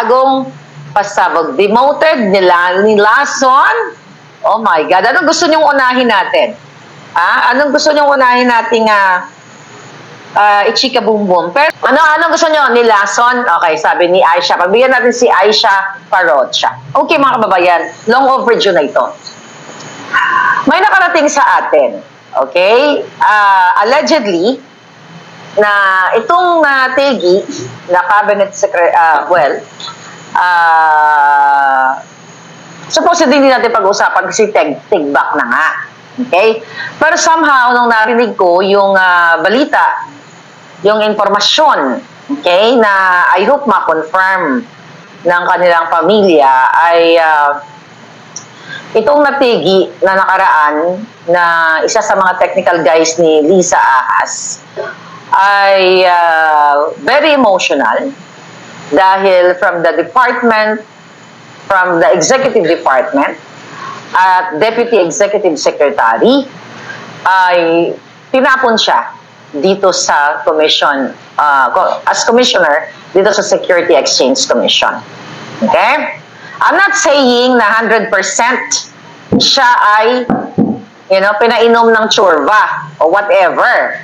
bagong pasabog. Demoted nila, ni Lason. Oh my God. Anong gusto niyong unahin natin? Ah, anong gusto niyong unahin nating ah, uh, ichika boom boom. Pero ano, anong gusto niyo? Ni Lason? Okay, sabi ni Aisha. Pagbigyan natin si Aisha Parocha. Okay mga kababayan, long overdue na ito. May nakarating sa atin. Okay? Ah, allegedly, na itong na Tegi, na cabinet secretary, well, ah, supposedly hindi natin pag-usapan kasi tag, back na nga. Okay? Pero somehow, nung narinig ko yung ah, balita, yung informasyon, okay, na I hope ma-confirm ng kanilang pamilya ay ah, itong natigi na nakaraan na isa sa mga technical guys ni Lisa Ahas ay ah, very emotional dahil from the department, from the executive department at deputy executive secretary ay tinapon siya dito sa commission co- as commissioner dito sa Security Exchange Commission. Okay? I'm not saying na 100% siya ay you know, pinainom ng churva or whatever.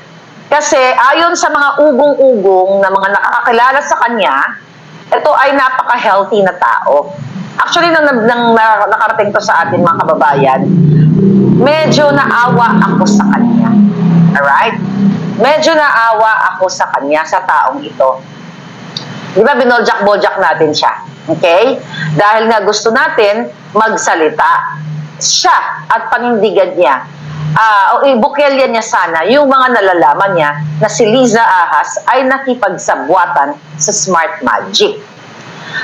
Kasi ayon sa mga ugong-ugong na mga nakakakilala sa kanya, ito ay napaka-healthy na tao. Actually, nang, nang, nang nakarating to sa atin mga kababayan, medyo naawa ako sa kanya. Alright? Medyo naawa ako sa kanya, sa taong ito. Di ba, binoljak-boljak natin siya. Okay? Dahil nga gusto natin magsalita. Siya at panindigan niya. Ah, o ibukelya niya sana yung mga nalalaman niya na si Liza Ahas ay nakipagsabwatan sa Smart Magic.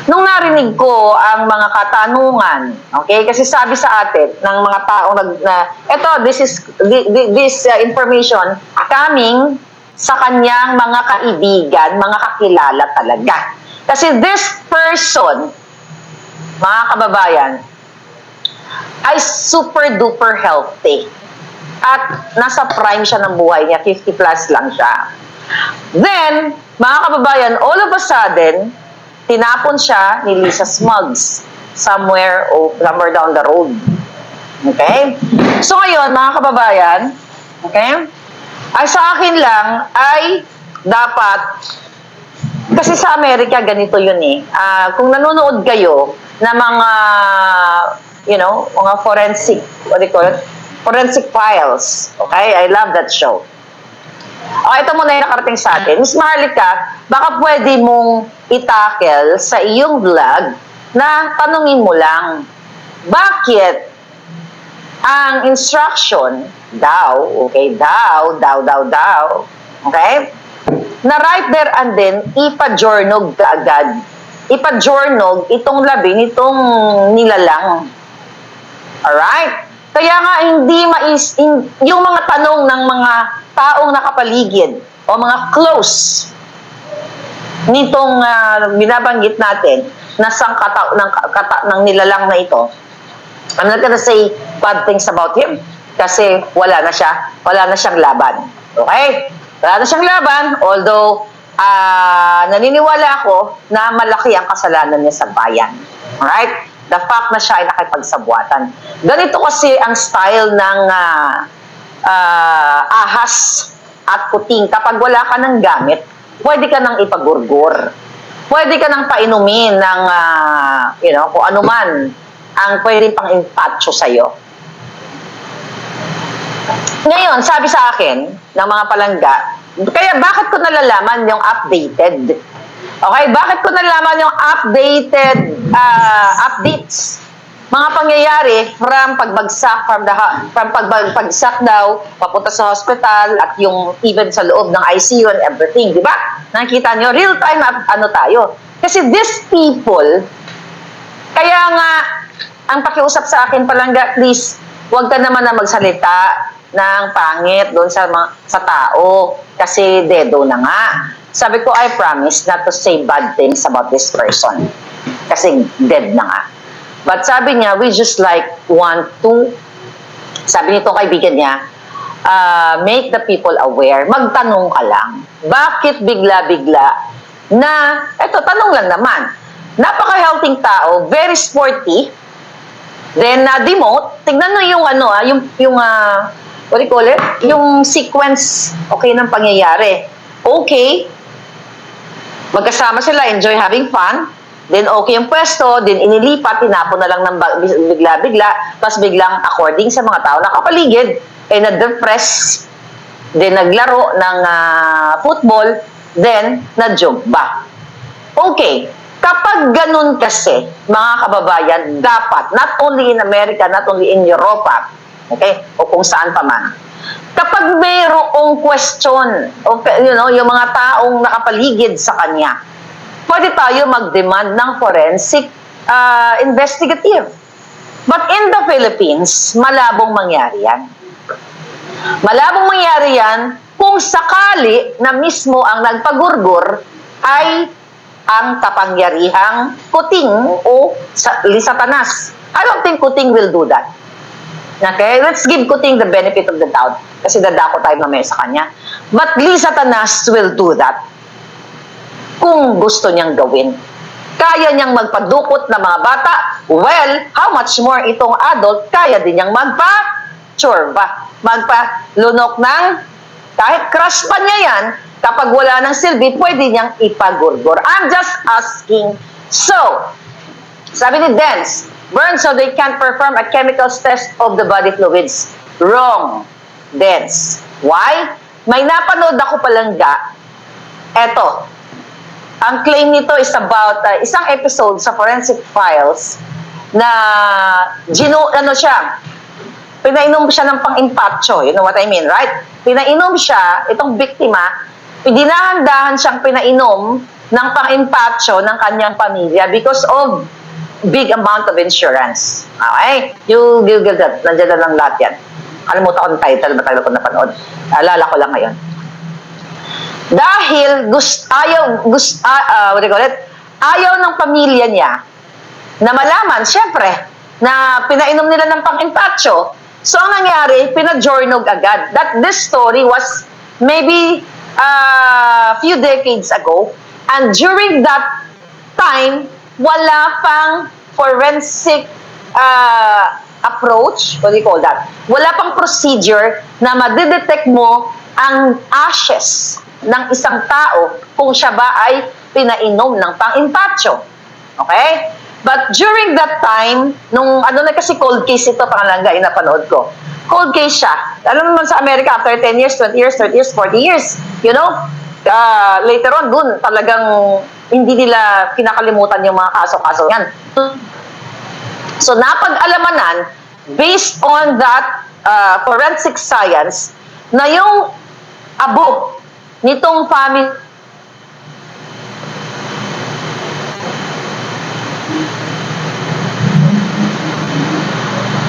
Nung narinig ko ang mga katanungan, okay, kasi sabi sa atin ng mga taong nag, na, eto, this is, thi- thi- this uh, information coming sa kanyang mga kaibigan, mga kakilala talaga. Kasi this person, mga kababayan, ay super duper healthy. At nasa prime siya ng buhay niya, 50 plus lang siya. Then, mga kababayan, all of a sudden, tinapon siya ni Lisa Smugs somewhere o somewhere down the road. Okay? So ngayon, mga kababayan, okay? Ay sa akin lang ay dapat kasi sa Amerika ganito yun eh. Ah, kung nanonood kayo ng mga you know, mga forensic, what do you call it? Forensic files. Okay? I love that show. Oh, ito muna yung nakarating sa atin. Miss Maharlika, baka pwede mong itakel sa iyong vlog na tanungin mo lang, bakit ang instruction daw, okay, daw, daw, daw, daw, okay, na right there and then, ipa-journog ka agad. Ipa-journog itong labi nitong nilalang. Alright? Kaya nga hindi mais in, yung mga tanong ng mga taong nakapaligid o mga close nitong ah, binabanggit natin na sangkata ng kata, ng nilalang na ito. I'm not gonna say bad things about him kasi wala na siya, wala na siyang laban. Okay? Wala na siyang laban although ah, naniniwala ako na malaki ang kasalanan niya sa bayan. Alright? The fact na siya ay nakipagsabwatan. Ganito kasi ang style ng ah, ah, ahas at puting. Kapag wala ka ng gamit, pwede ka nang ipagurgur. Pwede ka nang painumin ng, ah, you know, kung ano man ang pwede pang impatcho sa'yo. Ngayon, sabi sa akin ng mga palangga, kaya bakit ko nalalaman yung updated? Okay, bakit ko nalalaman yung updated ah, updates? Mga pangyayari from pagbagsak from the from pagbagsak daw papunta sa hospital at yung even sa loob ng ICU and everything, di ba? Nakikita nyo, real time ano tayo. Kasi these people, kaya nga, ang pakiusap sa akin palangga, please, huwag ka naman na magsalita ng pangit doon sa, mga, sa tao. Kasi dedo na nga. Sabi ko, I promise not to say bad things about this person. Kasi dead na nga. But sabi niya, we just like want to, sabi nito kaibigan niya, uh, make the people aware. Magtanong ka lang. Bakit bigla-bigla na, eto, tanong lang naman. napaka-healthy tao, very sporty, then na-demote, tignan mo yung ano ah, yung, yung ah, what do you call it? Yung sequence, okay, ng pangyayari. Okay, magkasama sila, enjoy having fun, then okay yung pwesto, then inilipat, tinapon na lang ng bigla-bigla, tapos biglang according sa mga tao nakapaligid, eh na-depress, then naglaro ng ah, football, then na-jumba. Okay, kapag ganun kasi, mga kababayan, dapat, not only in America, not only in Europa, okay, o kung saan pa man, kapag mayroong question, o, you know, yung mga taong nakapaligid sa kanya, pwede tayo mag-demand ng forensic ah, investigative. But in the Philippines, malabong mangyari yan. Malabong mangyari yan kung sakali na mismo ang nagpagurgur ay ang kapangyarihang kuting o sa, satanas. I don't think kuting will do that. Okay? Let's give kuting the benefit of the doubt kasi dadako tayo mamaya sa kanya. But Lee Satanas will do that kung gusto niyang gawin. Kaya niyang magpadukot ng mga bata. Well, how much more itong adult, kaya din niyang magpa-chorba. Magpa-lunok ng, kahit crush pa niya yan, kapag wala ng silbi, pwede niyang ipagurgur. I'm just asking. So, sabi ni Dance, burn so they can't perform a chemicals test of the body fluids. Wrong. Dance. Why? May napanood ako palangga. Eto, ang claim nito is about uh, isang episode sa Forensic Files na gino, ano siya, pinainom siya ng pang-impatcho. You know what I mean, right? Pinainom siya, itong biktima, dinahan-dahan siyang pinainom ng pang-impatcho ng kanyang pamilya because of big amount of insurance. Okay? You Google that. Nandiyan na lang lahat yan. Kalimutan ko ng title, matagal ko napanood. Alala ko lang ngayon. Dahil gust, ayaw, gust, ah, ah, what do you call it? Ayaw ng pamilya niya na malaman, syempre, na pinainom nila ng pang-impatcho. So, ang nangyari, pinajornog agad. That this story was maybe a few decades ago. And during that time, wala pang forensic uh, approach, what do you call that? Wala pang procedure na madidetect mo ang ashes ng isang tao kung siya ba ay pinainom ng pang-impatcho. Okay? But during that time, nung ano na kasi cold case ito, pangalangga, inapanood ko. Cold case siya. Alam naman sa Amerika, after 10 years, 20 years, 30 years, 40 years, you know, uh, later on, dun, talagang hindi nila kinakalimutan yung mga kaso-kaso yan. So, napag-alamanan, based on that uh, forensic science, na yung abo nitong family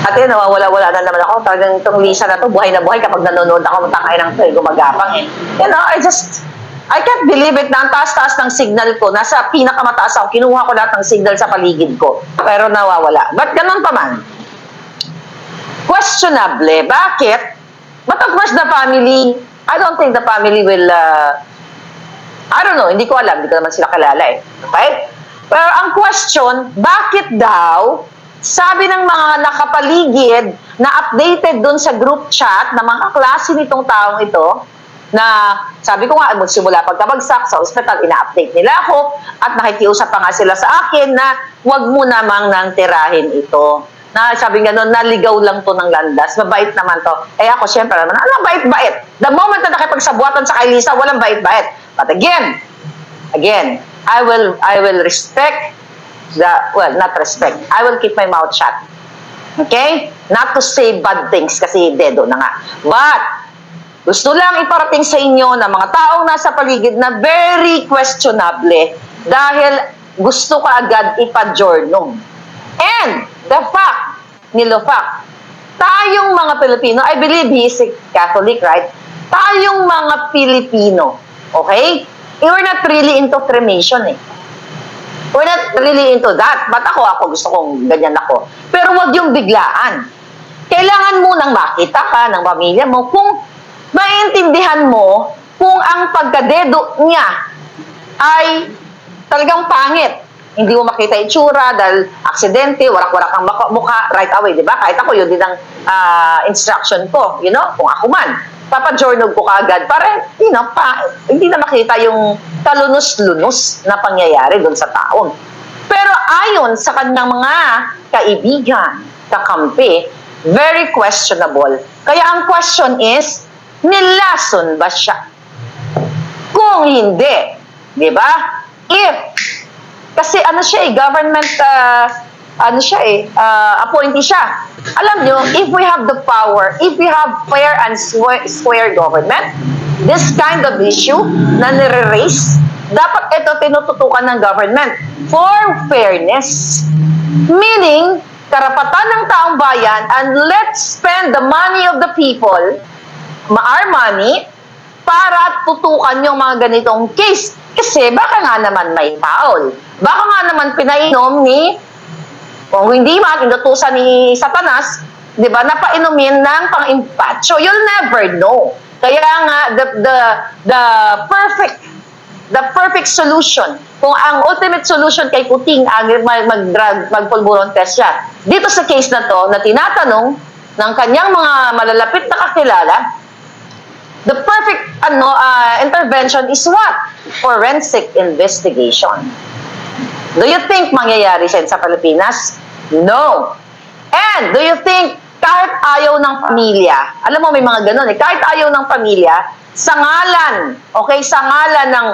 Ate, nawawala-wala na naman ako. Talagang itong Lisa na to, buhay na buhay kapag nanonood ako, matangay ng to, gumagapang eh. You know, I just, I can't believe it na ang taas-taas ng signal ko. Nasa pinakamataas ako, kinuha ko lahat ng signal sa paligid ko. Pero nawawala. But ganun pa man. Questionable. Bakit? But of course, the family, I don't think the family will, uh, I don't know, hindi ko alam, hindi ko naman sila kalala eh. Okay? Pero ang question, bakit daw sabi ng mga nakapaligid na updated doon sa group chat ng mga klase nitong taong ito, na sabi ko nga, magsimula pagkabagsak sa ospital, ina-update nila ako at nakikiusap pa nga sila sa akin na wag mo namang nang tirahin ito. Na sabi nga nun, naligaw lang to ng landas, mabait naman to. Eh ako, syempre naman, ano bait-bait? The moment na nakipagsabuatan sa kay Lisa, walang bait-bait. But again, again, I will, I will respect the, well, not respect. I will keep my mouth shut. Okay? Not to say bad things kasi dedo na nga. But, gusto lang iparating sa inyo na mga taong nasa paligid na very questionable dahil gusto ka agad ipa-journal. And, the fact, nilofact, tayong mga Pilipino, I believe he is a Catholic, right? Tayong mga Pilipino, okay? We're not really into cremation eh. We're not really into that. But ako, ako gusto kong ganyan ako. Pero wag yung biglaan. Kailangan mo nang makita ka ng pamilya mo kung maintindihan mo kung ang pagkadedo niya ay talagang pangit. hindi mo makita itsura dahil aksidente, warak-warak ang mukha right away, di ba? Kahit ako, yun din ang ah, instruction ko, you know, kung ako man. Papajournal ko kaagad para, you know, pa, hindi na makita yung kalunos-lunos na pangyayari doon sa taong. Pero ayon sa kanyang mga kaibigan, kakampi, very questionable. Kaya ang question is, nilason ba siya? Kung hindi, di ba? If, kasi ano siya eh, government, uh, ano siya eh, uh, appointee siya. Alam nyo, if we have the power, if we have fair and square, government, this kind of issue na nire-raise, dapat ito tinututukan ng government for fairness. Meaning, karapatan ng taong bayan and let's spend the money of the people, our money, para tutukan yung mga ganitong case. Kasi baka nga naman may foul. Baka nga naman pinainom ni, kung hindi man, inutusan ni Satanas, di ba, napainumin ng pang-impacho. You'll never know. Kaya nga, the, the, the perfect the perfect solution. Kung ang ultimate solution kay Puting ang mag, mag-drug, mag-pulburon test siya. Dito sa case na to, na tinatanong ng kanyang mga malalapit na kakilala, the perfect ano uh, intervention is what? Forensic investigation. Do you think mangyayari siya sa Pilipinas? No. And do you think kahit ayaw ng pamilya, alam mo may mga ganun eh, kahit ayaw ng pamilya, sa ngalan, okay, sa ngalan ng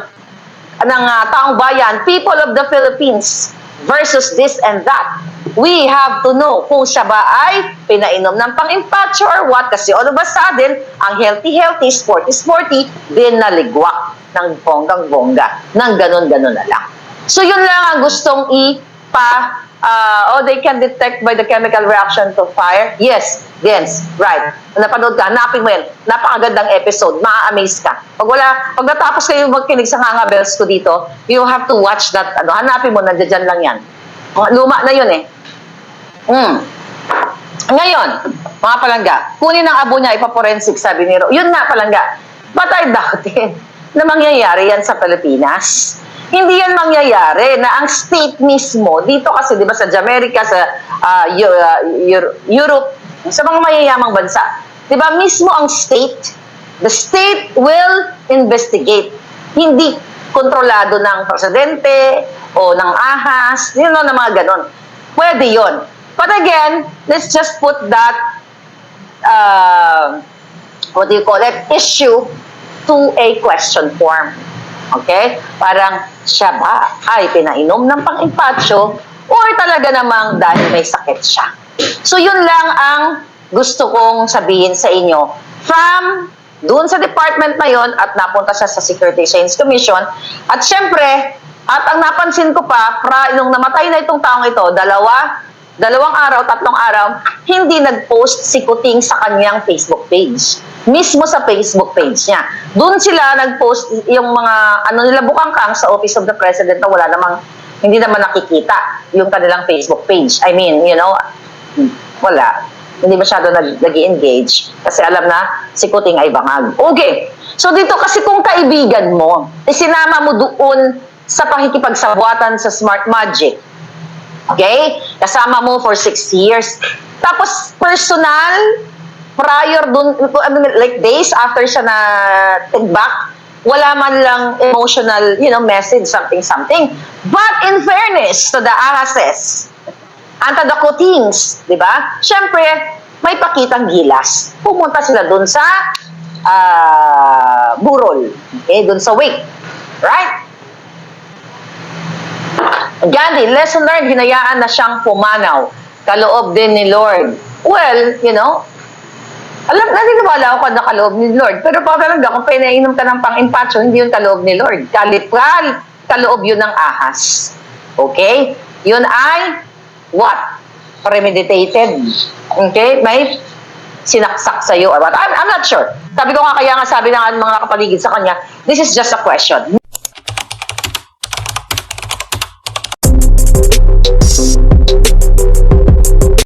ng ah, taong bayan, people of the Philippines versus this and that. We have to know kung siya ba ay pinainom ng pang-impacho or what. Kasi all of a sudden, ang healthy-healthy, sporty-sporty, din naligwak ng bonggang-bongga. Nang ganun-ganun na lang. So yun lang ang gustong ipa uh, oh, they can detect by the chemical reaction to fire? Yes, Gens, right. Napanood ka, hanapin mo yan. Napakagandang episode. Ma-amaze ka. Pag wala, pag natapos kayo magkinig sa Hanga Bells ko dito, you have to watch that. Ano, hanapin mo, nandiyan lang yan. Luma na yun eh. Mm. Ngayon, mga palangga, kunin ang abo niya, ipaporensik, sabi ni Ro. Yun nga, palangga. But I doubt it na mangyayari yan sa Pilipinas. Hindi yan mangyayari na ang state mismo, dito kasi, di ba, sa America, sa Eu- Europe, sa mga mayayamang bansa, di ba, mismo ang state, the state will investigate. Hindi kontrolado ng presidente o ng ahas, yun know, na mga ganon. Pwede yon. But again, let's just put that, uh, what do you call it, issue to a question form. Okay? Parang, siya ba ay pinainom ng pang-impacho or talaga namang dahil may sakit siya? So, yun lang ang gusto kong sabihin sa inyo from doon sa department na yon at napunta siya sa Security Exchange Commission. At syempre, at ang napansin ko pa, pra, nung namatay na itong taong ito, dalawa, dalawang araw, tatlong araw, hindi nag-post si Kuting sa kanyang Facebook page. Mismo sa Facebook page niya. Doon sila nag-post yung mga, ano nila, bukangkang sa Office of the President na wala namang, hindi naman nakikita yung kanilang Facebook page. I mean, you know, wala. Hindi masyado nag, engage kasi alam na si Kuting ay bangag. Okay. So dito kasi kung kaibigan mo, isinama mo doon sa pakikipagsabuatan sa Smart Magic, Okay? Kasama mo for six years. Tapos, personal, prior dun, ano, like days after siya na take back, wala man lang emotional, you know, message, something, something. But in fairness to the ahases, and to the kutings, di ba? Siyempre, may pakitang gilas. Pumunta sila dun sa ah, burol. Okay? Dun sa wake. Right? Gandhi, lesson learned, hinayaan na siyang pumanaw. Kaloob din ni Lord. Well, you know, alam, naniniwala ako na kaloob ni Lord. Pero pa talaga, kung pinainom ka ng pang-impacho, hindi yun kaloob ni Lord. Kalip, kal, kaloob yun ng ahas. Okay? Yun ay, what? Premeditated. Okay? May sinaksak sa'yo. what? I'm, I'm not sure. Sabi ko nga, kaya nga sabi ng mga nakapaligid sa kanya, this is just a question.